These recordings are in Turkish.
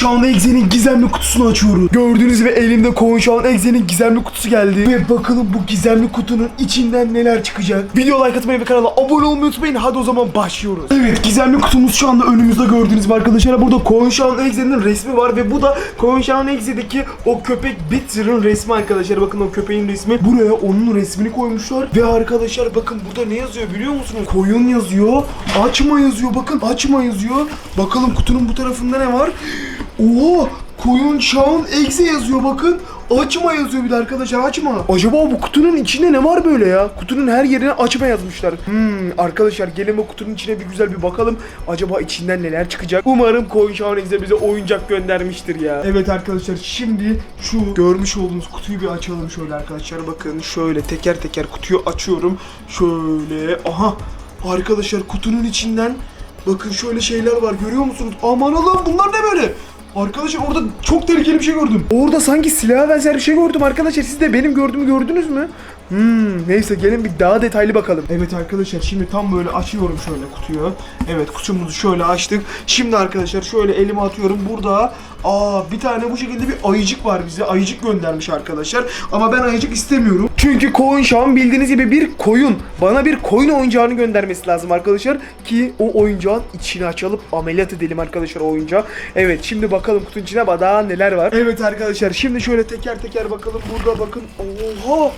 Şahın Egze'nin gizemli kutusunu açıyoruz. Gördüğünüz gibi elimde Koyun Şahın Egze'nin gizemli kutusu geldi. Ve bakalım bu gizemli kutunun içinden neler çıkacak. Video like atmayı ve kanala abone olmayı unutmayın. Hadi o zaman başlıyoruz. Evet gizemli kutumuz şu anda önümüzde gördüğünüz gibi arkadaşlar. Burada Koyun Şahın Egze'nin resmi var ve bu da Koyun Şahın Egze'deki o köpek Bitter'ın resmi arkadaşlar. Bakın o köpeğin resmi. Buraya onun resmini koymuşlar. Ve arkadaşlar bakın burada ne yazıyor biliyor musunuz? Koyun yazıyor. Açma yazıyor. Bakın açma yazıyor. Bakalım kutunun bu tarafında ne var? Oo! Koyun Şahın Egze yazıyor bakın. Açma yazıyor bir de arkadaşlar açma. Acaba bu kutunun içinde ne var böyle ya? Kutunun her yerine açma yazmışlar. Hmm arkadaşlar gelin bu kutunun içine bir güzel bir bakalım. Acaba içinden neler çıkacak? Umarım Koyun Şahın Egze bize oyuncak göndermiştir ya. Evet arkadaşlar şimdi şu görmüş olduğunuz kutuyu bir açalım şöyle arkadaşlar. Bakın şöyle teker teker kutuyu açıyorum. Şöyle aha arkadaşlar kutunun içinden Bakın şöyle şeyler var görüyor musunuz? Aman Allah'ım bunlar ne böyle? Arkadaşlar orada çok tehlikeli bir şey gördüm. Orada sanki silaha benzer bir şey gördüm arkadaşlar. Siz de benim gördüğümü gördünüz mü? Hmm, neyse gelin bir daha detaylı bakalım. Evet arkadaşlar şimdi tam böyle açıyorum şöyle kutuyu. Evet kutumuzu şöyle açtık. Şimdi arkadaşlar şöyle elime atıyorum. Burada aa bir tane bu şekilde bir ayıcık var bize. Ayıcık göndermiş arkadaşlar. Ama ben ayıcık istemiyorum. Çünkü koyun şu an bildiğiniz gibi bir koyun. Bana bir koyun oyuncağını göndermesi lazım arkadaşlar. Ki o oyuncağın içini açalım. Ameliyat edelim arkadaşlar oyuncağı. Evet şimdi bakalım kutunun içine daha neler var. Evet arkadaşlar şimdi şöyle teker teker bakalım. Burada bakın. Oha!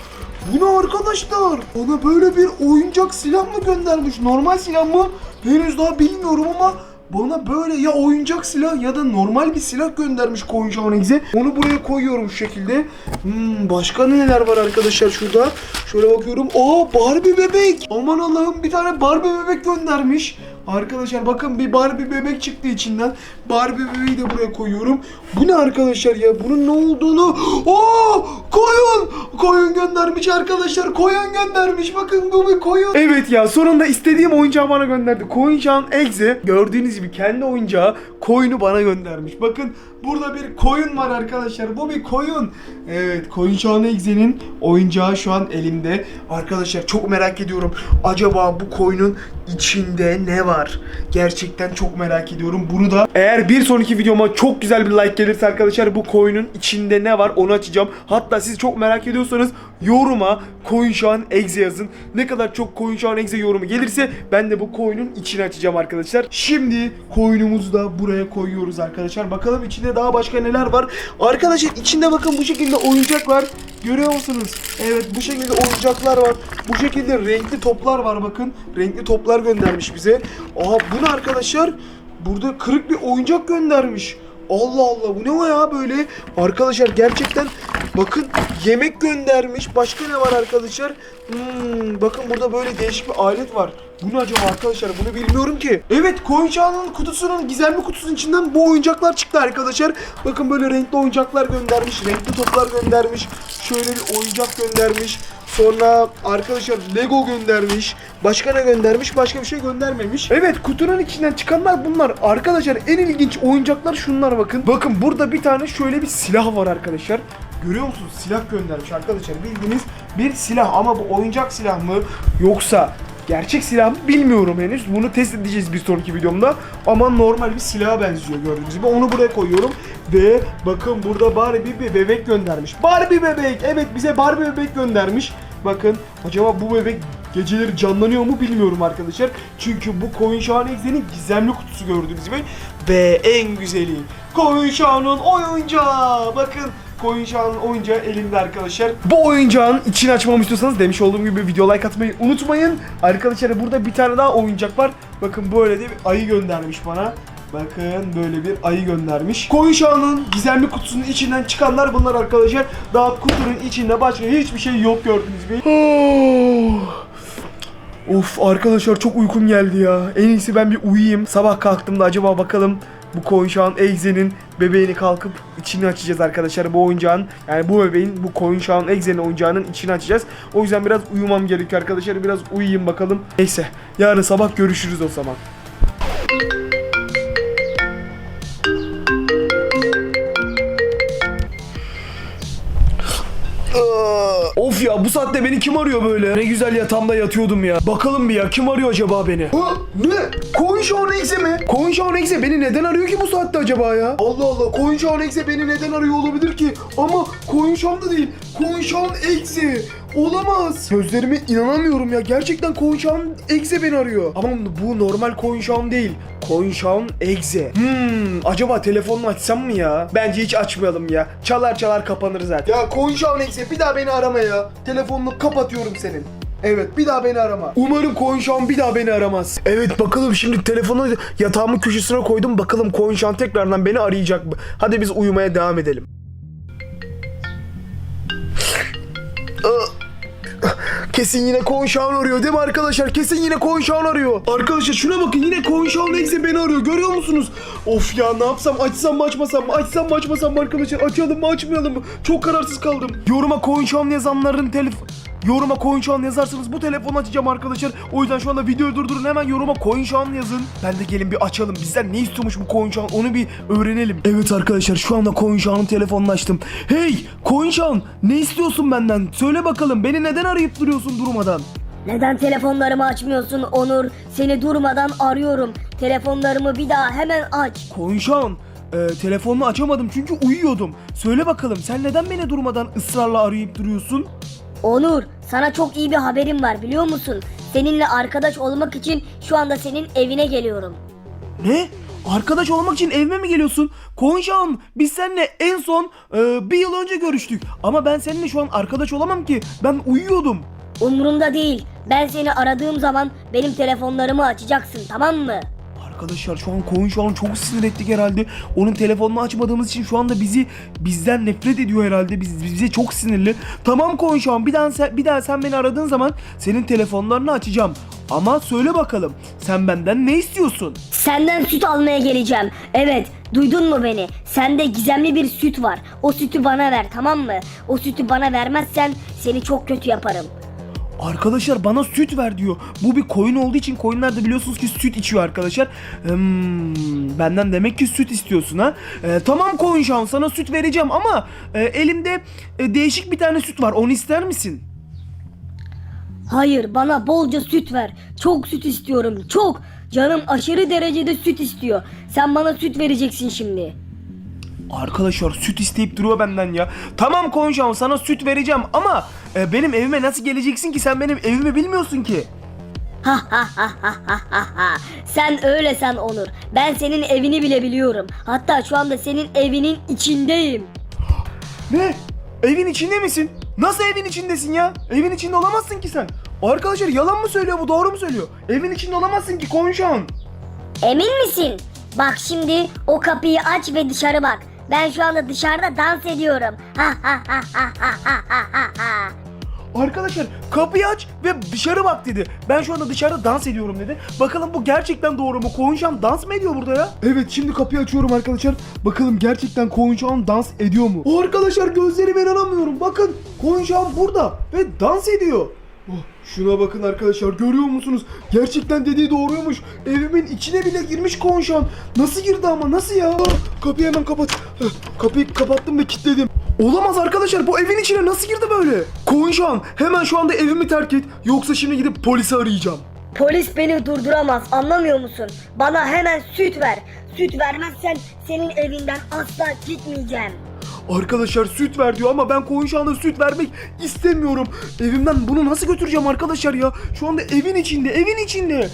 Bu ne arkadaşlar? Ona böyle bir oyuncak silah mı göndermiş? Normal silah mı? Henüz daha bilmiyorum ama bana böyle ya oyuncak silah ya da normal bir silah göndermiş koyuncağın egze. Onu buraya koyuyorum şu şekilde. Hmm, başka neler var arkadaşlar şurada? Şöyle bakıyorum. Aa Barbie bebek. Aman Allah'ım bir tane Barbie bebek göndermiş. Arkadaşlar bakın bir Barbie bebek çıktı içinden. Barbie bebeği de buraya koyuyorum. Bu ne arkadaşlar ya? Bunun ne olduğunu... Oo! Koyun! Koyun göndermiş arkadaşlar. Koyun göndermiş. Bakın bu bir koyun. Evet ya sonunda istediğim oyuncağı bana gönderdi. Koyuncağın egze gördüğünüz gibi kendi oyuncağı koyunu bana göndermiş. Bakın burada bir koyun var arkadaşlar. Bu bir koyun. Evet koyuncağın egzenin oyuncağı şu an elimde. Arkadaşlar çok merak ediyorum. Acaba bu koyunun içinde ne var? Gerçekten çok merak ediyorum. Bunu da eğer bir sonraki videoma çok güzel bir like gelirse arkadaşlar bu koyunun içinde ne var onu açacağım. Hatta siz çok merak ediyorsanız yoruma koyun şu an egze yazın. Ne kadar çok koyun şu an egze yorumu gelirse ben de bu koyunun içini açacağım arkadaşlar. Şimdi koyunumuzu da buraya koyuyoruz arkadaşlar. Bakalım içinde daha başka neler var. Arkadaşlar içinde bakın bu şekilde oyuncak var. Görüyor musunuz? Evet bu şekilde oyuncaklar var. Bu şekilde renkli toplar var bakın. Renkli toplar göndermiş bize. Aha bu ne arkadaşlar? Burada kırık bir oyuncak göndermiş. Allah Allah bu ne o ya böyle? Arkadaşlar gerçekten bakın yemek göndermiş. Başka ne var arkadaşlar? Hmm, bakın burada böyle değişik bir alet var. Bu ne acaba arkadaşlar? Bunu bilmiyorum ki. Evet Koyunçağı'nın kutusunun gizemli kutusunun içinden bu oyuncaklar çıktı arkadaşlar. Bakın böyle renkli oyuncaklar göndermiş. Renkli toplar göndermiş. Şöyle bir oyuncak göndermiş. Sonra arkadaşlar Lego göndermiş. Başka ne göndermiş? Başka bir şey göndermemiş. Evet kutunun içinden çıkanlar bunlar. Arkadaşlar en ilginç oyuncaklar şunlar bakın. Bakın burada bir tane şöyle bir silah var arkadaşlar. Görüyor musunuz? Silah göndermiş arkadaşlar. Bildiğiniz bir silah ama bu oyuncak silah mı yoksa gerçek silah mı bilmiyorum henüz. Bunu test edeceğiz bir sonraki videomda. Ama normal bir silaha benziyor gördüğünüz gibi. Onu buraya koyuyorum. Ve bakın burada Barbie bir bebek göndermiş. Barbie bebek! Evet bize Barbie bebek göndermiş. Bakın acaba bu bebek geceleri canlanıyor mu bilmiyorum arkadaşlar. Çünkü bu Koyun Şahane Egze'nin gizemli kutusu gördüğünüz gibi. Ve en güzeli Koyun Şah'ın oyuncağı. Bakın Koyun Şah'ın oyuncağı elimde arkadaşlar. Bu oyuncağın içini açmamı istiyorsanız demiş olduğum gibi video like atmayı unutmayın. Arkadaşlar burada bir tane daha oyuncak var. Bakın böyle de bir ayı göndermiş bana. Bakın böyle bir ayı göndermiş. Koyun Şah'ın gizemli kutusunun içinden çıkanlar bunlar arkadaşlar. Daha kutunun içinde başka hiçbir şey yok gördüğünüz gibi. Of arkadaşlar çok uykum geldi ya. En iyisi ben bir uyuyayım. Sabah kalktığımda acaba bakalım bu koyunşağın Egze'nin bebeğini kalkıp içini açacağız arkadaşlar bu oyuncağın. Yani bu bebeğin bu koyunşağın Egze'nin oyuncağının içini açacağız. O yüzden biraz uyumam gerekiyor arkadaşlar. Biraz uyuyayım bakalım. Neyse yarın sabah görüşürüz o zaman. Of ya bu saatte beni kim arıyor böyle? Ne güzel yatağımda yatıyordum ya. Bakalım bir ya kim arıyor acaba beni? Ha, ne? Coinşan Exe mi? Coinşan Exe beni neden arıyor ki bu saatte acaba ya? Allah Allah Coinşan Exe beni neden arıyor olabilir ki? Ama Coinşan da değil. Coinşan Exe. Olamaz. Gözlerime inanamıyorum ya. Gerçekten Coinşan Exe beni arıyor. Ama bu normal Coinşan değil. Coinşan Exe. Hmm, acaba telefonunu açsam mı ya? Bence hiç açmayalım ya. Çalar çalar kapanır zaten. Ya Coinşan Exe bir daha beni arama ya. Telefonunu kapatıyorum senin. Evet bir daha beni arama. Umarım Coinşan bir daha beni aramaz. Evet bakalım şimdi telefonu yatağımın köşesine koydum. Bakalım Coinşan tekrardan beni arayacak mı? Hadi biz uyumaya devam edelim. Kesin yine Konşan arıyor değil mi arkadaşlar? Kesin yine Konşan arıyor. Arkadaşlar şuna bakın yine Konşan Exe beni arıyor. Görüyor musunuz? Of ya ne yapsam? Açsam mı açmasam mı? Açsam mı açmasam mı arkadaşlar? Açalım mı açmayalım mı? Çok kararsız kaldım. Yoruma Konşan yazanların telefon... Yoruma CoinShan yazarsanız bu telefonu açacağım arkadaşlar. O yüzden şu anda videoyu durdurun hemen yoruma CoinShan yazın. Ben de gelin bir açalım. Bizden ne istiyormuş bu CoinShan onu bir öğrenelim. Evet arkadaşlar şu anda CoinShan'ın telefonunu açtım. Hey CoinShan ne istiyorsun benden? Söyle bakalım beni neden arayıp duruyorsun durmadan? Neden telefonlarımı açmıyorsun Onur? Seni durmadan arıyorum. Telefonlarımı bir daha hemen aç. CoinShan e, telefonunu açamadım çünkü uyuyordum. Söyle bakalım sen neden beni durmadan ısrarla arayıp duruyorsun? Onur, sana çok iyi bir haberim var biliyor musun? Seninle arkadaş olmak için şu anda senin evine geliyorum. Ne? Arkadaş olmak için evime mi geliyorsun? Konşağım biz seninle en son e, bir yıl önce görüştük. Ama ben seninle şu an arkadaş olamam ki. Ben uyuyordum. Umurumda değil. Ben seni aradığım zaman benim telefonlarımı açacaksın tamam mı? Arkadaşlar şu an Koyun şu an çok sinir ettik herhalde. Onun telefonunu açmadığımız için şu anda bizi bizden nefret ediyor herhalde. Biz, bize çok sinirli. Tamam Koyun şu an bir daha sen, bir daha sen beni aradığın zaman senin telefonlarını açacağım. Ama söyle bakalım sen benden ne istiyorsun? Senden süt almaya geleceğim. Evet, duydun mu beni? Sende gizemli bir süt var. O sütü bana ver tamam mı? O sütü bana vermezsen seni çok kötü yaparım. Arkadaşlar bana süt ver diyor. Bu bir koyun olduğu için koyunlar da biliyorsunuz ki süt içiyor arkadaşlar. Hmm, benden demek ki süt istiyorsun ha. Ee, tamam koyun şan sana süt vereceğim ama e, elimde e, değişik bir tane süt var. Onu ister misin? Hayır bana bolca süt ver. Çok süt istiyorum çok. Canım aşırı derecede süt istiyor. Sen bana süt vereceksin şimdi. Arkadaşlar süt isteyip duruyor benden ya. Tamam konuşalım sana süt vereceğim ama e, benim evime nasıl geleceksin ki sen benim evimi bilmiyorsun ki. Sen öyle sen Onur. Ben senin evini bile biliyorum. Hatta şu anda senin evinin içindeyim. Ne? Evin içinde misin? Nasıl evin içindesin ya? Evin içinde olamazsın ki sen. Arkadaşlar yalan mı söylüyor bu doğru mu söylüyor? Evin içinde olamazsın ki konuşan. Emin misin? Bak şimdi o kapıyı aç ve dışarı bak. Ben şu anda dışarıda dans ediyorum. Arkadaşlar kapıyı aç ve dışarı bak dedi. Ben şu anda dışarıda dans ediyorum dedi. Bakalım bu gerçekten doğru mu? Konuşan dans mı ediyor burada ya? Evet şimdi kapıyı açıyorum arkadaşlar. Bakalım gerçekten konuşan dans ediyor mu? Arkadaşlar gözlerime inanamıyorum. Bakın konuşan burada ve dans ediyor. Şuna bakın arkadaşlar görüyor musunuz? Gerçekten dediği doğruymuş. Evimin içine bile girmiş konşan. Nasıl girdi ama nasıl ya? Kapıyı hemen kapat. Kapıyı kapattım ve kilitledim. Olamaz arkadaşlar bu evin içine nasıl girdi böyle? Konşan hemen şu anda evimi terk et. Yoksa şimdi gidip polisi arayacağım. Polis beni durduramaz anlamıyor musun? Bana hemen süt ver. Süt vermezsen senin evinden asla gitmeyeceğim. Arkadaşlar süt ver diyor ama ben Konşan'a süt vermek istemiyorum. Evimden bunu nasıl götüreceğim arkadaşlar ya? Şu anda evin içinde, evin içinde.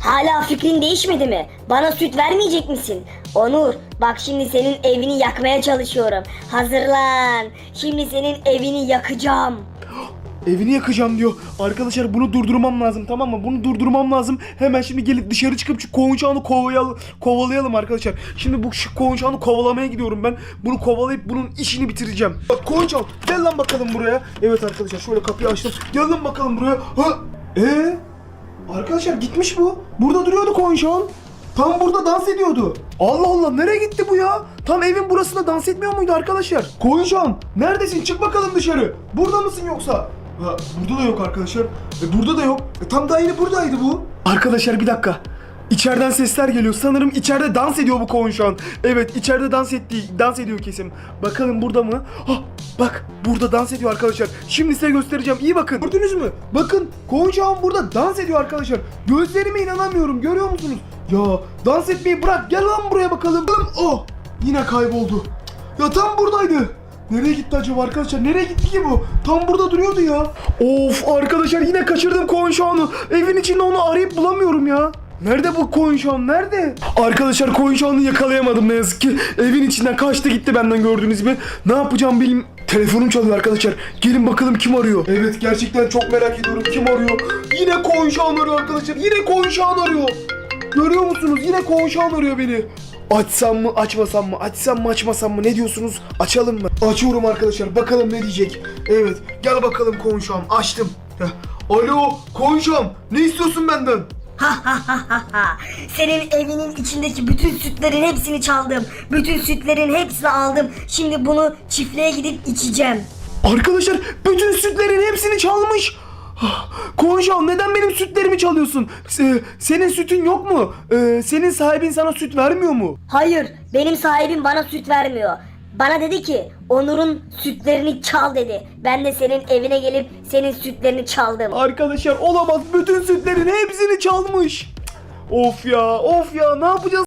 Hala fikrin değişmedi mi? Bana süt vermeyecek misin? Onur, bak şimdi senin evini yakmaya çalışıyorum. Hazırlan. Şimdi senin evini yakacağım. Evini yakacağım diyor. Arkadaşlar bunu durdurmam lazım tamam mı? Bunu durdurmam lazım. Hemen şimdi gelip dışarı çıkıp şu kovunçağını kovalayalım, kovalayalım arkadaşlar. Şimdi bu şu kovunçağını kovalamaya gidiyorum ben. Bunu kovalayıp bunun işini bitireceğim. Bak kovunçağım gel lan bakalım buraya. Evet arkadaşlar şöyle kapıyı açtım. Gel lan bakalım buraya. Ha? Ee? Arkadaşlar gitmiş bu. Burada duruyordu kovunçağın. Tam burada dans ediyordu. Allah Allah nereye gitti bu ya? Tam evin burasında dans etmiyor muydu arkadaşlar? Koyuncan neredesin? Çık bakalım dışarı. Burada mısın yoksa? Ha, burada da yok arkadaşlar. E, burada da yok. E, tam da yine buradaydı bu. Arkadaşlar bir dakika. İçeriden sesler geliyor. Sanırım içeride dans ediyor bu koyun şu an. Evet içeride dans ettiği, dans ediyor kesin. Bakalım burada mı? Ah bak burada dans ediyor arkadaşlar. Şimdi size göstereceğim. İyi bakın. Gördünüz mü? Bakın koyun şu an burada dans ediyor arkadaşlar. Gözlerime inanamıyorum. Görüyor musunuz? Ya dans etmeyi bırak. Gel lan buraya bakalım. Oh yine kayboldu. Ya tam buradaydı. Nereye gitti acaba arkadaşlar? Nereye gitti ki bu? Tam burada duruyordu ya. Of arkadaşlar yine kaçırdım anı. Evin içinde onu arayıp bulamıyorum ya. Nerede bu koyun şu an? Nerede? Arkadaşlar koyun şu anı yakalayamadım ne yazık ki. Evin içinden kaçtı gitti benden gördüğünüz gibi. Ne yapacağım bilmiyorum. Telefonum çalıyor arkadaşlar. Gelin bakalım kim arıyor. Evet gerçekten çok merak ediyorum kim arıyor. Yine koyun şu an arıyor arkadaşlar. Yine koyun şu an arıyor. Görüyor musunuz? Yine konşan arıyor beni. Açsam mı açmasam mı? Açsam mı açmasam mı? Ne diyorsunuz? Açalım mı? Açıyorum arkadaşlar. Bakalım ne diyecek. Evet. Gel bakalım konşam. Açtım. Heh. Alo konşam. Ne istiyorsun benden? Senin evinin içindeki bütün sütlerin hepsini çaldım. Bütün sütlerin hepsini aldım. Şimdi bunu çiftliğe gidip içeceğim. Arkadaşlar bütün sütlerin hepsini çalmış. Konşam neden benim sütlerimi çalıyorsun? Se- senin sütün yok mu? Ee, senin sahibin sana süt vermiyor mu? Hayır, benim sahibim bana süt vermiyor. Bana dedi ki Onur'un sütlerini çal dedi. Ben de senin evine gelip senin sütlerini çaldım. Arkadaşlar olamaz. Bütün sütlerin hepsini çalmış. Of ya of ya ne yapacağız?